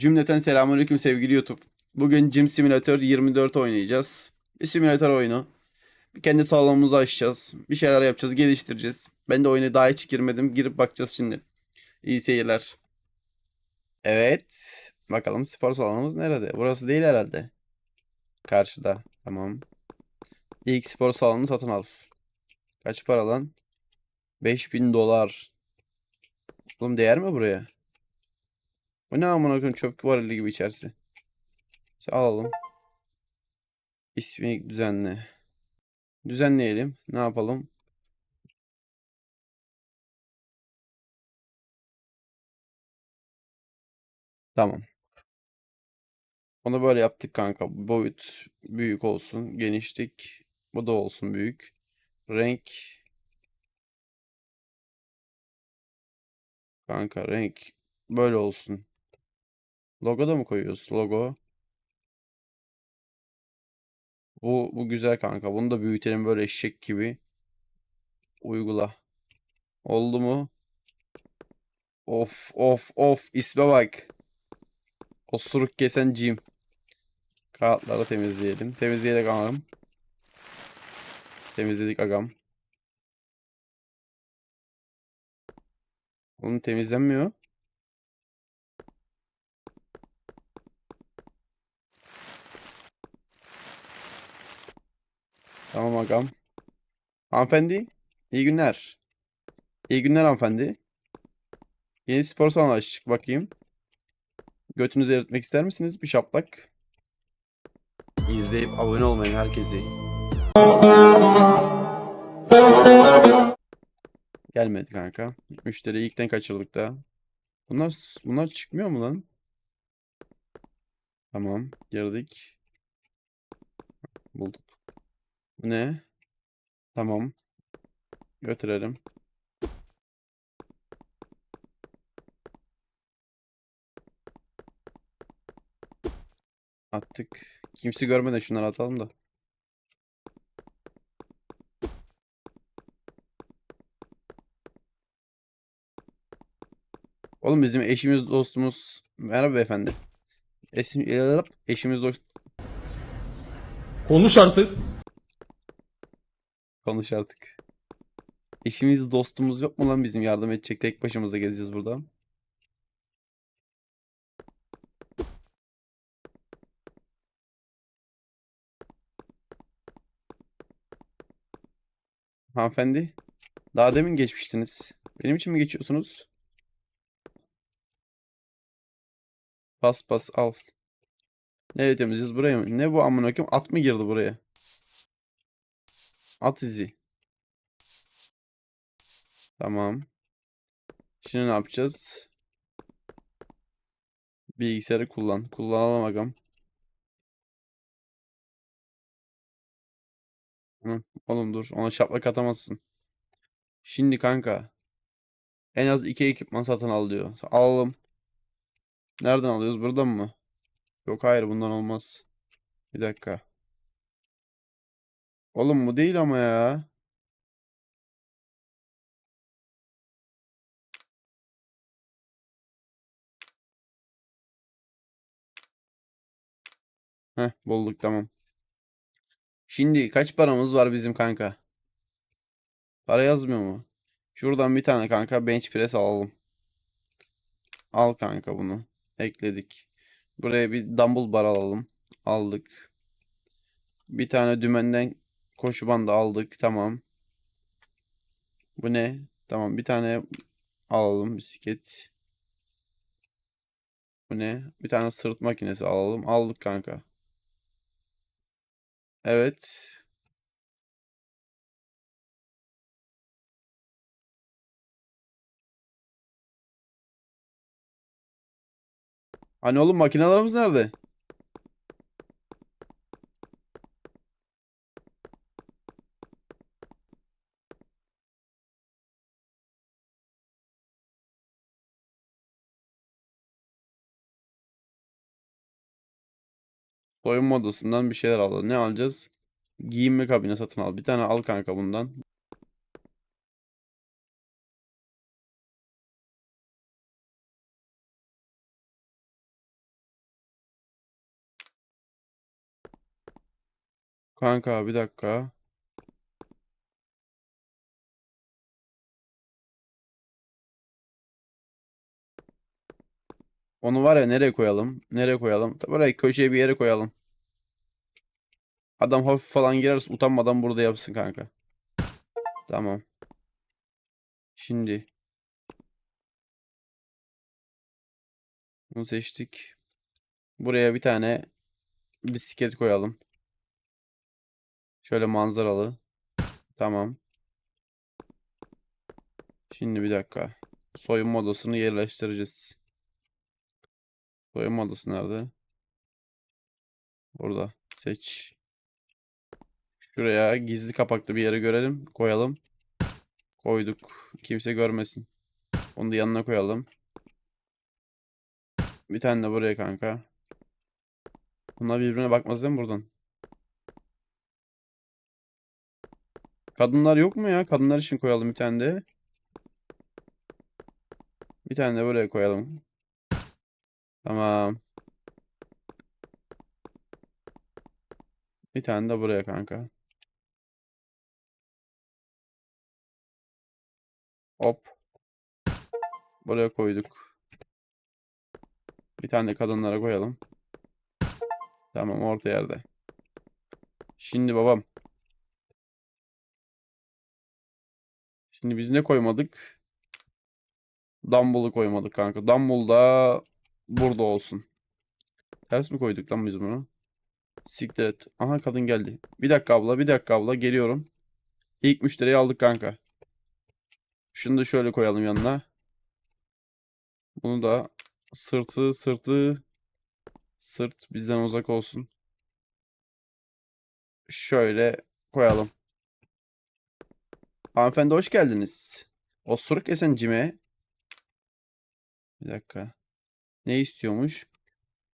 Cümleten selamünaleyküm sevgili YouTube. Bugün Gym Simulator 24 oynayacağız. Bir simülatör oyunu. Kendi salonumuzu açacağız. Bir şeyler yapacağız, geliştireceğiz. Ben de oyuna daha hiç girmedim. Girip bakacağız şimdi. İyi seyirler. Evet. Bakalım spor salonumuz nerede? Burası değil herhalde. Karşıda. Tamam. İlk spor salonunu satın al. Kaç para lan? 5000 dolar. Oğlum değer mi buraya? Bu ne amına koyayım çöp varili gibi içerisi. İşte alalım. İsmi düzenle. Düzenleyelim. Ne yapalım? Tamam. Onu böyle yaptık kanka. Boyut büyük olsun. Genişlik bu da olsun büyük. Renk kanka renk böyle olsun. Logo da mı koyuyoruz? Logo. Bu, bu güzel kanka. Bunu da büyütelim böyle eşek gibi. Uygula. Oldu mu? Of of of isme bak. Osuruk kesen cim. Kağıtları temizleyelim. Temizleyelim agam. Temizledik agam. Onun temizlenmiyor. Tamam agam. Hanımefendi, iyi günler. İyi günler hanımefendi. Yeni spor salonu açtık bakayım. Götünüzü eritmek ister misiniz? Bir şaplak. İzleyip abone olmayın herkesi. Gelmedi kanka. Müşteriyi ilkten kaçırdık da. Bunlar bunlar çıkmıyor mu lan? Tamam, girdik. Bulduk. Ne? Tamam. Götürelim. Attık. Kimse görmeden şunları atalım da. Oğlum bizim eşimiz dostumuz. Merhaba beyefendi. Eşim, eşimiz dost Konuş artık. Konuş artık. Eşimiz dostumuz yok mu lan bizim yardım edecek tek başımıza geziyoruz burada. Hanımefendi, daha demin geçmiştiniz. Benim için mi geçiyorsunuz? Bas bas al. Nereye temizliyoruz? Buraya mı? Ne bu amına koyayım? At mı girdi buraya? At izi. Tamam. Şimdi ne yapacağız? Bilgisayarı kullan. Kullanalım agam. Hı, oğlum dur. Ona şaplak atamazsın. Şimdi kanka. En az iki ekipman satın al diyor. Alalım. Nereden alıyoruz? Buradan mı? Yok hayır bundan olmaz. Bir dakika. Oğlum bu değil ama ya. Heh bulduk tamam. Şimdi kaç paramız var bizim kanka? Para yazmıyor mu? Şuradan bir tane kanka bench press alalım. Al kanka bunu. Ekledik. Buraya bir dumbbell bar alalım. Aldık. Bir tane dümenden koşu bandı aldık. Tamam. Bu ne? Tamam bir tane alalım bisiklet. Bu ne? Bir tane sırt makinesi alalım. Aldık kanka. Evet. Hani oğlum makinelerimiz nerede? Soyunma odasından bir şeyler alalım. Ne alacağız? Giyinme kabine satın al. Bir tane al kanka bundan. Kanka bir dakika. Onu var ya nereye koyalım? Nereye koyalım? Buraya köşeye bir yere koyalım. Adam hafif falan girerse utanmadan burada yapsın kanka. Tamam. Şimdi. Bunu seçtik. Buraya bir tane bisiklet koyalım. Şöyle manzaralı. Tamam. Şimdi bir dakika. Soyunma odasını yerleştireceğiz. Soyunma odası nerede? Burada. Seç. Şuraya gizli kapaklı bir yere görelim. Koyalım. Koyduk. Kimse görmesin. Onu da yanına koyalım. Bir tane de buraya kanka. Bunlar birbirine bakmaz değil mi buradan? Kadınlar yok mu ya? Kadınlar için koyalım bir tane de. Bir tane de buraya koyalım. Tamam. Bir tane de buraya kanka. Hop. Buraya koyduk. Bir tane de kadınlara koyalım. Tamam orta yerde. Şimdi babam. Şimdi biz ne koymadık? Dumbbell'ı koymadık kanka. Dumbbell da burada olsun. Ters mi koyduk lan biz bunu? Siktir et. Aha kadın geldi. Bir dakika abla, bir dakika abla. Geliyorum. İlk müşteriyi aldık kanka. Şunu da şöyle koyalım yanına. Bunu da sırtı sırtı sırt bizden uzak olsun. Şöyle koyalım. Hanımefendi hoş geldiniz. Osuruk esencime. Bir dakika. Ne istiyormuş?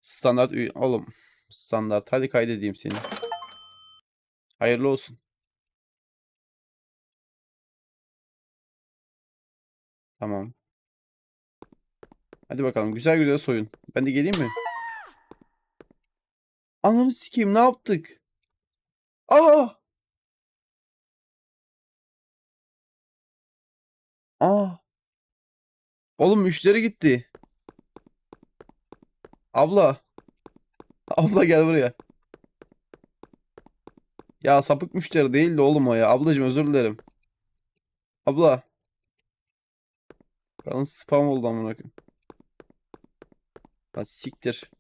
Standart üye. Oğlum. Standart. Hadi kaydedeyim seni. Hayırlı olsun. Tamam. Hadi bakalım. Güzel güzel soyun. Ben de geleyim mi? Ananı sikeyim. Ne yaptık? Aa! Aa! Oğlum müşteri gitti. Abla. Abla gel buraya. Ya sapık müşteri değildi oğlum o ya. Ablacığım özür dilerim. Abla. Kanın spam oldu amına koyayım. Lan siktir.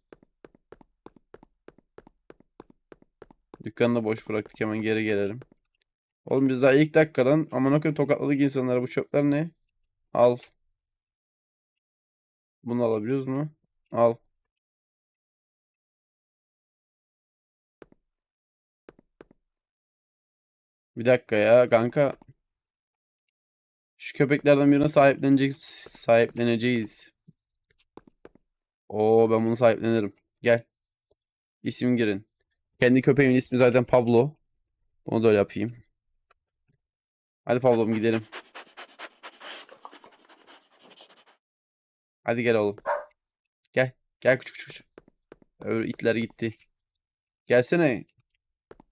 Dükkanı da boş bıraktık hemen geri gelelim. Oğlum biz daha ilk dakikadan amına koyayım tokatladık insanlara. Bu çöpler ne? Al. Bunu alabiliyoruz mu? Al. Bir dakika ya kanka. Şu köpeklerden birine sahipleneceğiz. Sahipleneceğiz. Oo ben bunu sahiplenirim. Gel. İsim girin. Kendi köpeğimin ismi zaten Pablo. Bunu da öyle yapayım. Hadi Pablo'm gidelim. Hadi gel oğlum. Gel. Gel küçük küçük. Öbür itler gitti. Gelsene.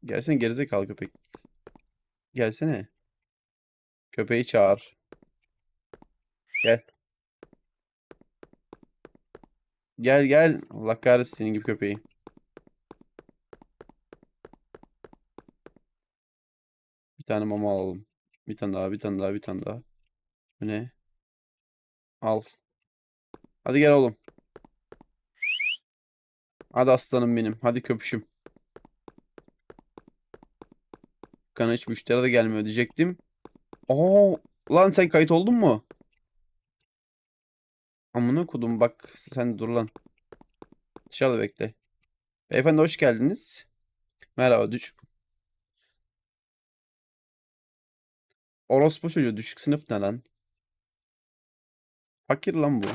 Gelsene gerizekalı köpek. Gelsene. Köpeği çağır. Gel. Gel gel. Allah kahretsin senin gibi köpeği. Bir tane mama alalım. Bir tane daha, bir tane daha, bir tane daha. Bu ne? Al. Hadi gel oğlum. Hadi aslanım benim. Hadi köpüşüm. Kana hiç müşteri de gelmiyor diyecektim. Oo, lan sen kayıt oldun mu? Amına kodum bak sen dur lan. Dışarıda bekle. Beyefendi hoş geldiniz. Merhaba düş. Orospu çocuğu düşük sınıf ne lan? Fakir lan bu.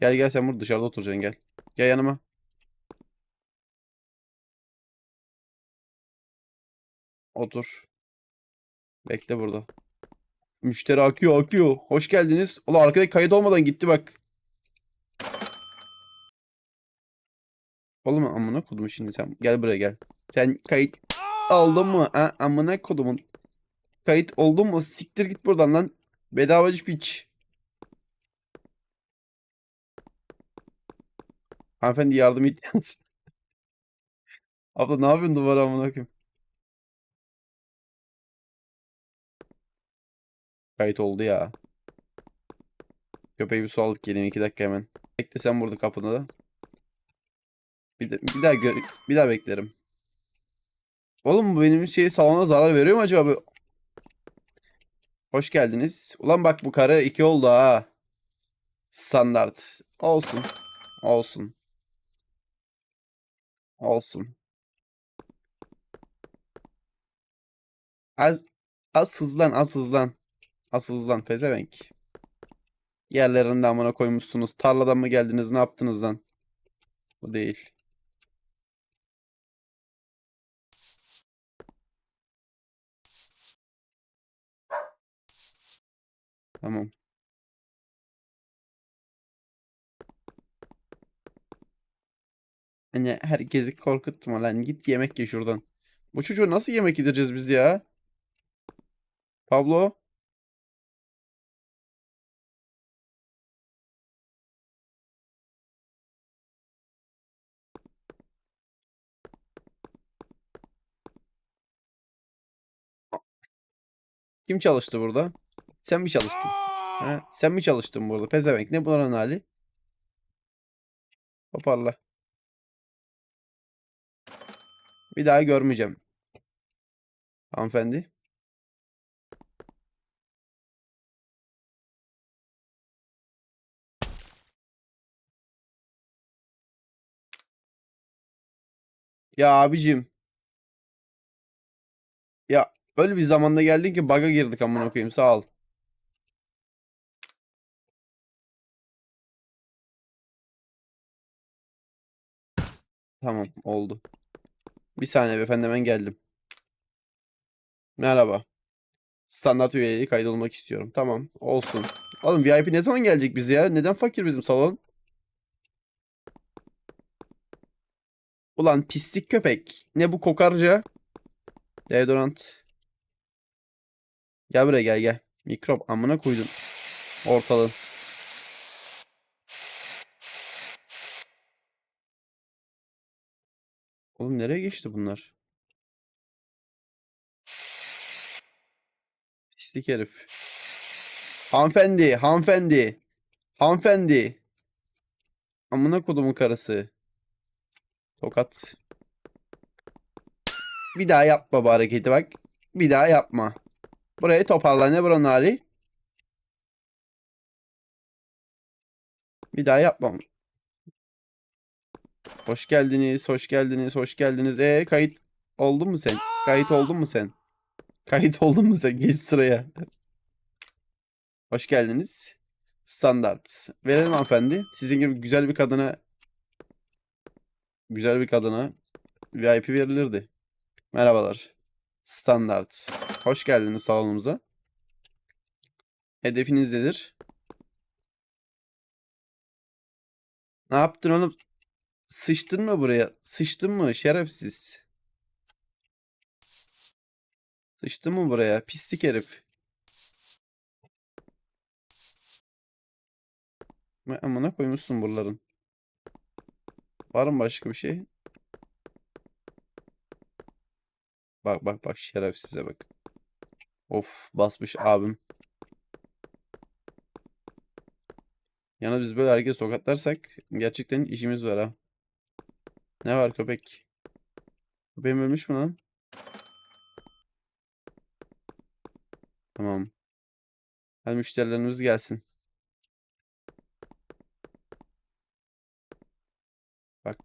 Gel gel sen burada dışarıda oturacaksın gel. Gel yanıma. Otur. Bekle burada. Müşteri akıyor akıyor. Hoş geldiniz. Ulan arkadaki kayıt olmadan gitti bak. Oğlum amına kodum şimdi sen. Gel buraya gel. Sen kayıt aldın mı? Ha, amına kodumun. Kayıt oldun mu? Siktir git buradan lan. Bedavacı piç. Hanımefendi yardım ihtiyacı. Abla ne yapıyorsun duvara amına koyayım? Kayıt oldu ya. Köpeği bir su alıp geleyim iki dakika hemen. Bekle sen burada kapıda da. Bir, de, bir daha gör, bir daha beklerim. Oğlum bu benim şey salona zarar veriyor mu acaba? Hoş geldiniz. Ulan bak bu karı iki oldu ha. Standart. Olsun. Olsun. Olsun. Az, az hızlan az hızlan. Az hızlan pezevenk. Yerlerinde amına koymuşsunuz. Tarladan mı geldiniz ne yaptınız lan? Bu değil. Tamam. Hani herkesi korkutma lan. Git yemek ye şuradan. Bu çocuğu nasıl yemek yedireceğiz biz ya? Pablo? Kim çalıştı burada? Sen mi çalıştın? Ha? Sen mi çalıştın burada? Pezevenk. Ne bunların hali? Toparla. Bir daha görmeyeceğim. Hanımefendi. Ya abicim. Ya öyle bir zamanda geldin ki bug'a girdik amına koyayım. Sağ ol. Tamam oldu. Bir saniye beyefendi hemen geldim. Merhaba. Standart üyeliği kaydolmak istiyorum. Tamam olsun. Oğlum VIP ne zaman gelecek bize ya? Neden fakir bizim salon? Ulan pislik köpek. Ne bu kokarca? Deodorant. Gel buraya gel gel. Mikrop amına koydum. Ortalığı. Oğlum nereye geçti bunlar? Pislik herif. Hanımefendi, hanımefendi. Hanımefendi. Amına kodumun karısı. Tokat. Bir daha yapma bu hareketi bak. Bir daha yapma. Burayı toparla. Ne buranın hali? Bir daha yapmam. Hoş geldiniz, hoş geldiniz, hoş geldiniz. E kayıt oldun mu sen? Kayıt oldun mu sen? Kayıt oldun mu sen? Geç sıraya. Hoş geldiniz. Standart. Verelim hanımefendi. Sizin gibi güzel bir kadına güzel bir kadına VIP verilirdi. Merhabalar. Standart. Hoş geldiniz salonumuza. Hedefiniz nedir? Ne yaptın oğlum? Sıçtın mı buraya? Sıçtın mı şerefsiz? Sıçtın mı buraya? Pislik herif. Amına koymuşsun buraların. Var mı başka bir şey? Bak bak bak şerefsize bak. Of basmış abim. Yalnız biz böyle herkes tokatlarsak gerçekten işimiz var ha. Ne var köpek? Köpeğim ölmüş mü lan? Tamam. Hadi müşterilerimiz gelsin. Bak.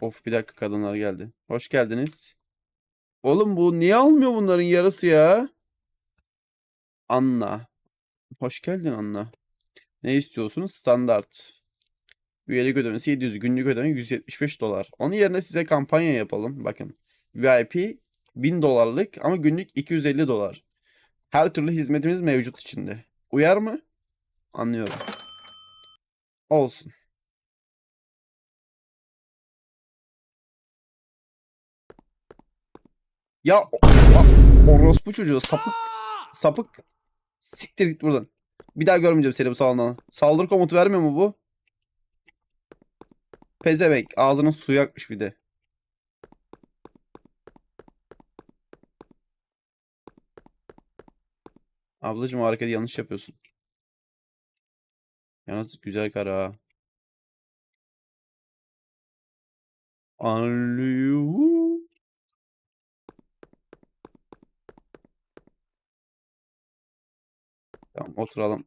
Of bir dakika kadınlar geldi. Hoş geldiniz. Oğlum bu niye almıyor bunların yarısı ya? Anna. Hoş geldin Anna. Ne istiyorsunuz? Standart. Üyelik ödemesi 700, günlük ödeme 175 dolar. Onun yerine size kampanya yapalım. Bakın. VIP 1000 dolarlık ama günlük 250 dolar. Her türlü hizmetimiz mevcut içinde. Uyar mı? Anlıyorum. Olsun. Ya o- o- orospu çocuğu sapık sapık siktir git buradan. Bir daha görmeyeceğim seni bu salonda. Saldırı komutu vermiyor mu bu? Pezevenk ağzının suyu akmış bir de. Ablacım o hareketi yanlış yapıyorsun. Yalnız güzel kara ha. Tamam oturalım.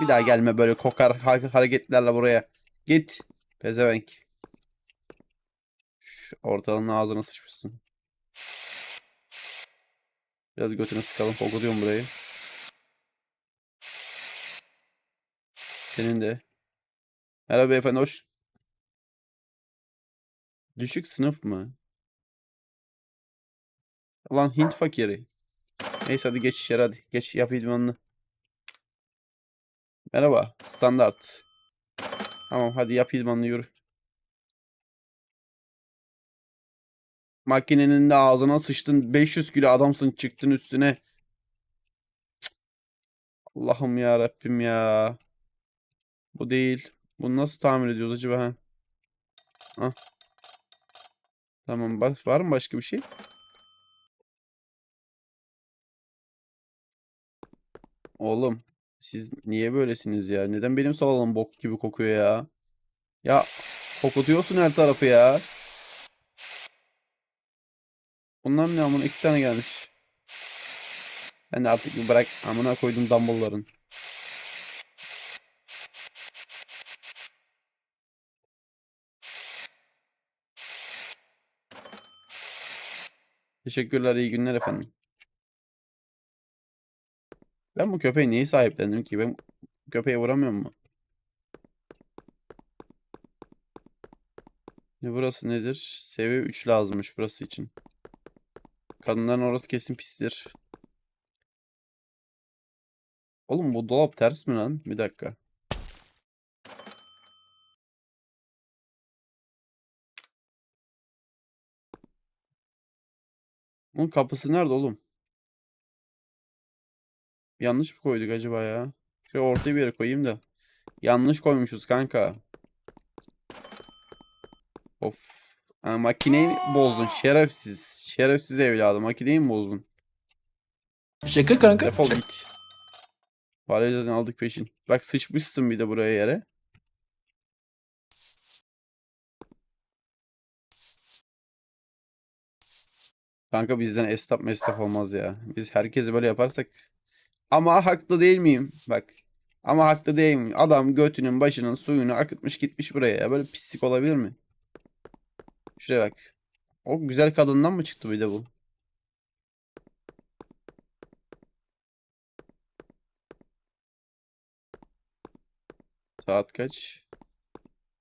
Bir daha gelme böyle kokar ha- hareketlerle buraya. Git. Pezevenk. Şu ortalığın ağzına sıçmışsın. Biraz götünü sıkalım. Fokusuyorum burayı. Senin de. Merhaba beyefendi hoş. Düşük sınıf mı? Ulan Hint fakiri. Neyse hadi geç içeri hadi. Geç yap idmanını. Merhaba. Standart. Tamam hadi yap idmanını yürü. Makinenin de ağzına sıçtın. 500 kilo adamsın çıktın üstüne. Allah'ım ya Rabbim ya. Bu değil. Bunu nasıl tamir ediyoruz acaba? Ha? Ah. Tamam bak var mı başka bir şey? Oğlum siz niye böylesiniz ya? Neden benim salonum bok gibi kokuyor ya? Ya kokutuyorsun her tarafı ya. Bunlar ne amına iki tane gelmiş. Ben de artık bırak amına koydum dumbbellların. Teşekkürler iyi günler efendim. Ben bu köpeği niye sahiplendim ki? Ben köpeğe vuramıyor mu? Ne burası nedir? Seviye 3 lazımmış burası için. Kadınların orası kesin pistir. Oğlum bu dolap ters mi lan? Bir dakika. Bunun kapısı nerede oğlum? Yanlış mı koyduk acaba ya? Şöyle ortaya bir yere koyayım da. Yanlış koymuşuz kanka. Of. Ha, makineyi bozdun şerefsiz. Şerefsiz evladım. Makineyi mi bozdun? Şaka kanka. Defol git. Parayı aldık peşin. Bak sıçmışsın bir de buraya yere. Kanka bizden esnaf mesnaf olmaz ya. Biz herkesi böyle yaparsak. Ama haklı değil miyim? Bak. Ama haklı değil miyim? Adam götünün başının suyunu akıtmış gitmiş buraya ya. Böyle pislik olabilir mi? Şuraya bak. O güzel kadından mı çıktı bir de bu? Saat kaç?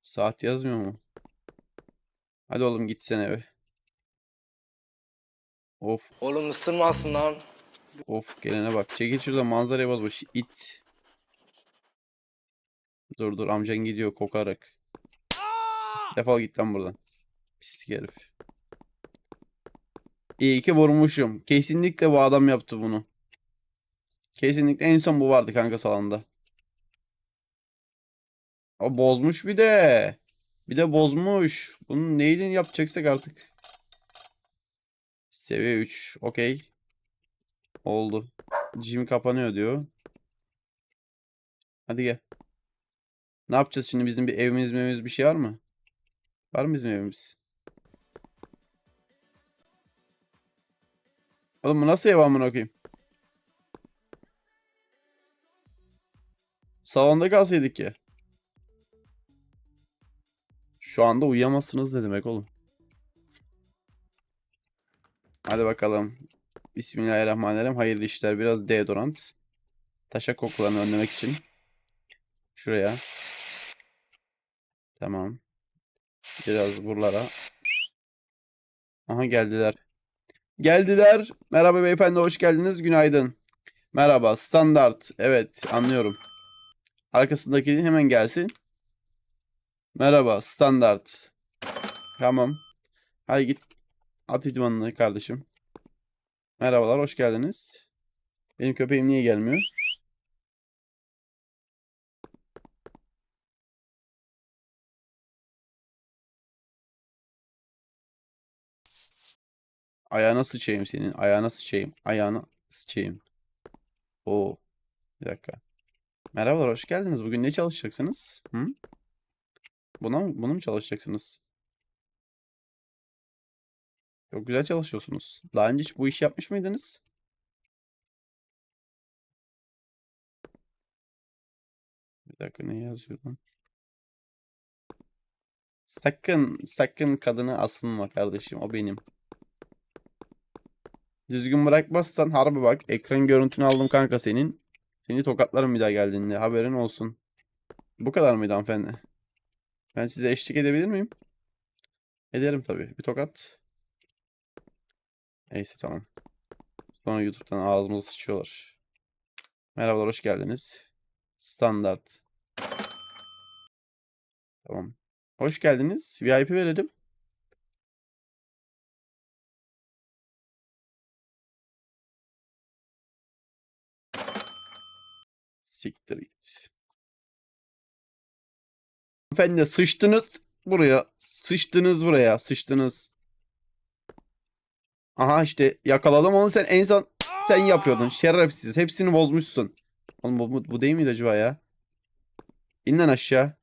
Saat yazmıyor mu? Hadi oğlum git sen eve. Of Oğlum ısırmasın lan. Of gelene bak. Çekil şurada manzaraya bozmuş. it. Dur dur amcan gidiyor kokarak. Defol git lan buradan. Pislik herif. İyi ki vurmuşum. Kesinlikle bu adam yaptı bunu. Kesinlikle en son bu vardı kanka salonda. O bozmuş bir de. Bir de bozmuş. Bunun neyle yapacaksak artık. Seviye 3. Okey. Oldu. Jim kapanıyor diyor. Hadi gel. Ne yapacağız şimdi? Bizim bir evimiz mevimiz bir şey var mı? Var mı bizim evimiz? Oğlum bu nasıl ev amına koyayım? Salonda kalsaydık ya. Şu anda uyuyamazsınız ne demek oğlum? Hadi bakalım. Bismillahirrahmanirrahim. Hayırlı işler. Biraz deodorant. Taşak kokularını önlemek için. Şuraya. Tamam. Biraz buralara. Aha geldiler. Geldiler. Merhaba beyefendi hoş geldiniz. Günaydın. Merhaba. Standart. Evet anlıyorum. Arkasındaki hemen gelsin. Merhaba. Standart. Tamam. Hadi git. At idmanını kardeşim. Merhabalar, hoş geldiniz. Benim köpeğim niye gelmiyor? Ayağına sıçayım senin. Ayağına sıçayım. Ayağına sıçayım. Oo. Bir dakika. Merhabalar, hoş geldiniz. Bugün ne çalışacaksınız? Hı? Buna bunu mu çalışacaksınız? Çok güzel çalışıyorsunuz. Daha önce hiç bu iş yapmış mıydınız? Bir dakika ne yazıyor? Sakın, sakın kadını asılma kardeşim. O benim. Düzgün bırakmazsan harbi bak. Ekran görüntünü aldım kanka senin. Seni tokatlarım bir daha geldiğinde. Haberin olsun. Bu kadar mıydı hanımefendi? Ben size eşlik edebilir miyim? Ederim tabii. Bir tokat. Neyse tamam. Sonra YouTube'dan ağzımıza sıçıyorlar. Merhabalar, hoş geldiniz. Standart. Tamam. Hoş geldiniz. VIP verelim. Siktir git. Efendim sıçtınız buraya. Sıçtınız buraya. Sıçtınız. Aha işte yakaladım onu sen en son sen yapıyordun. Şerefsiz. Hepsini bozmuşsun. Oğlum bu, bu, bu değil miydi acaba ya? İn lan aşağı.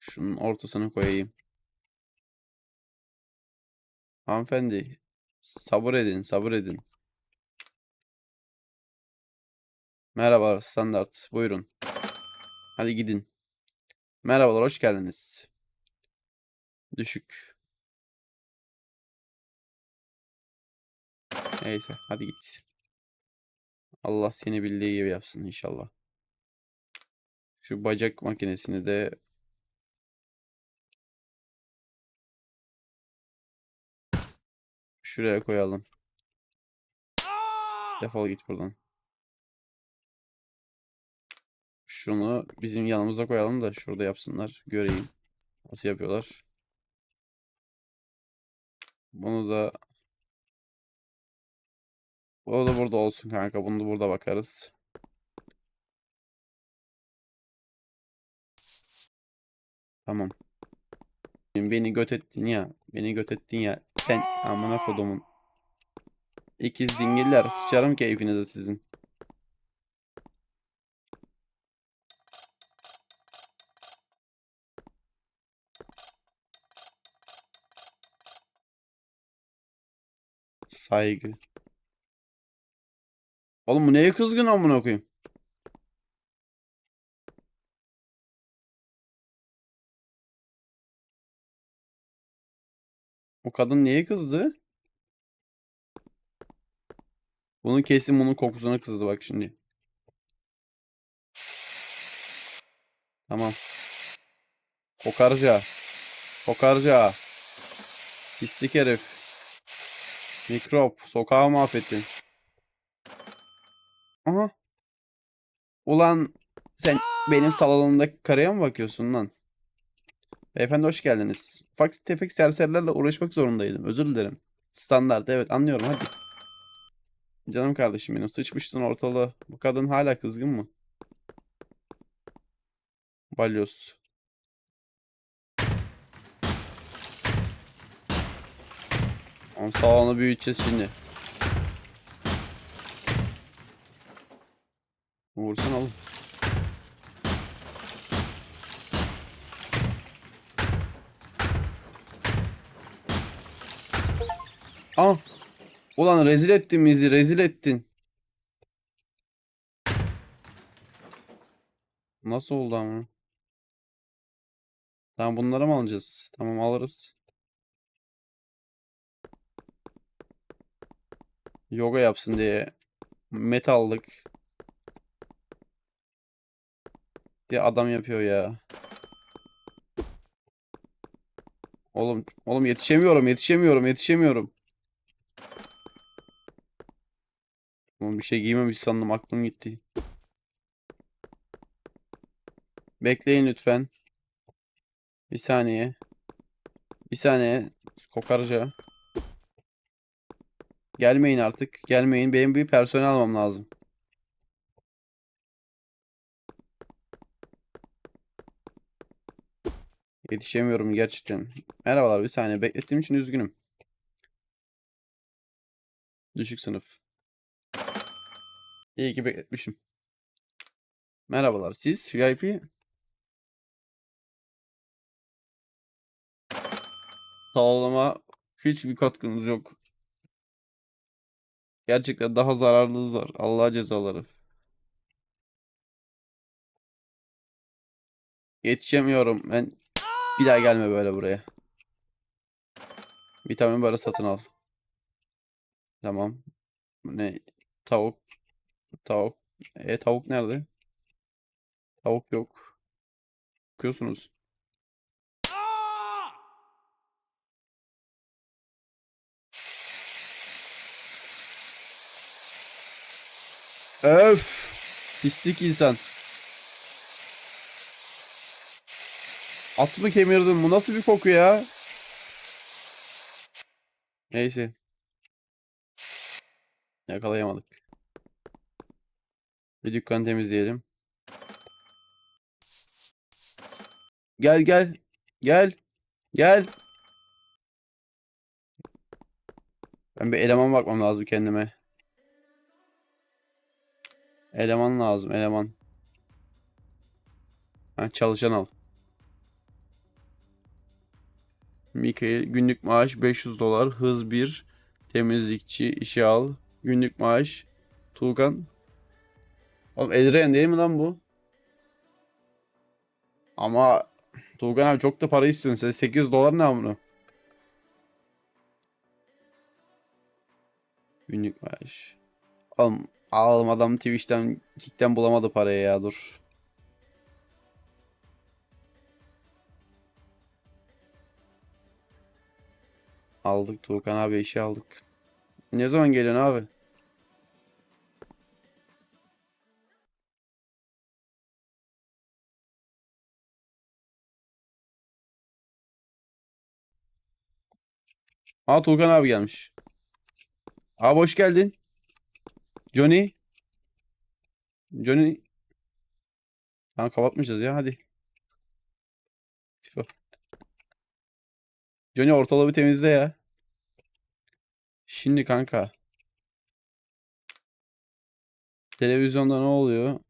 Şunun ortasına koyayım. Hanımefendi. Sabır edin, sabır edin. Merhaba standart. Buyurun. Hadi gidin. Merhabalar, hoş geldiniz. Düşük. Neyse, hadi git. Allah seni bildiği gibi yapsın inşallah. Şu bacak makinesini de şuraya koyalım. Defol git buradan. Şunu bizim yanımıza koyalım da şurada yapsınlar. Göreyim. Nasıl yapıyorlar. Bunu da o da burada olsun kanka. Bunu da burada bakarız. Tamam. Beni göt ettin ya. Beni göt ettin ya. Sen amına kodumun. İkiz dingiller. Sıçarım keyfinize sizin. Saygı. Oğlum bu neye kızgın amına koyayım? O kadın niye kızdı? Bunun kesin bunun kokusuna kızdı bak şimdi. Tamam. Kokarca. Kokarca. Pislik herif. Mikrop. Sokağı mahvettin. Aha. Ulan sen benim salonumdaki karıya mı bakıyorsun lan? Beyefendi hoş geldiniz. Ufak tefek serserilerle uğraşmak zorundaydım. Özür dilerim. Standart evet anlıyorum hadi. Canım kardeşim benim sıçmışsın ortalığı. Bu kadın hala kızgın mı? Balyoz. Tamam salonu büyüteceğiz şimdi. Vursun oğlum. Ah. Ulan rezil ettin bizi, rezil ettin. Nasıl oldu ama? Tamam bunları mı alacağız? Tamam alırız. Yoga yapsın diye met aldık. Diye adam yapıyor ya. Oğlum, oğlum yetişemiyorum, yetişemiyorum, yetişemiyorum. Oğlum bir şey giymemiş sandım aklım gitti. Bekleyin lütfen. Bir saniye. Bir saniye. Kokarca. Gelmeyin artık. Gelmeyin. Benim bir personel almam lazım. Yetişemiyorum gerçekten. Merhabalar bir saniye. Beklettiğim için üzgünüm. Düşük sınıf. İyi ki bekletmişim. Merhabalar. Siz VIP sağlama hiçbir katkınız yok. Gerçekten daha zararlılar. Allah cezaları. Yetişemiyorum. Ben bir daha gelme böyle buraya. Vitamin barı satın al. Tamam. Ne? Tavuk. Tavuk. E tavuk nerede? Tavuk yok. Bakıyorsunuz. Öf! Pislik insan. At mı kemirdin? Bu nasıl bir koku ya? Neyse. Yakalayamadık. Bir dükkanı temizleyelim. Gel gel. Gel. Gel. Ben bir eleman bakmam lazım kendime. Eleman lazım, eleman. Ha, çalışan al. Mikael günlük maaş 500 dolar. Hız 1. Temizlikçi işe al. Günlük maaş. Tuğkan. Oğlum Eldiren değil mi lan bu? Ama Tuğkan abi çok da para istiyorsun. Sen 800 dolar ne amına? Günlük maaş. Oğlum Oğlum adam Twitch'ten Kick'ten bulamadı parayı ya dur. Aldık Tuğkan abi işi aldık. Ne zaman geliyorsun abi? Aa Tuğkan abi gelmiş. Abi hoş geldin. Johnny. Johnny. Tamam kapatmışız ya hadi. Johnny ortalığı bir temizle ya. Şimdi kanka. Televizyonda ne oluyor?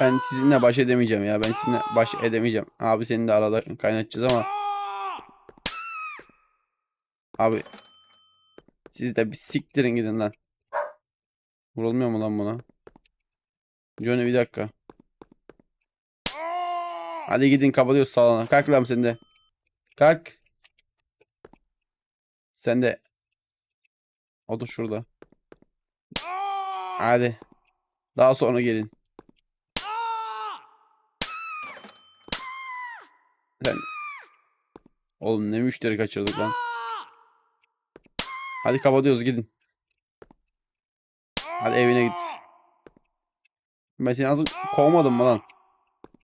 Ben sizinle baş edemeyeceğim ya. Ben sizinle baş edemeyeceğim. Abi seni de arada kaynatacağız ama. Abi. Siz de bir siktirin gidin lan. Vurulmuyor mu lan buna? Johnny bir dakika. Hadi gidin kapatıyoruz salona. Kalk lan sen de. Kalk. Sen de. O da şurada. Hadi. Daha sonra gelin. Sen. Oğlum ne müşteri kaçırdık lan. Hadi kapatıyoruz gidin. Hadi evine git. Ben seni az kovmadım mı lan?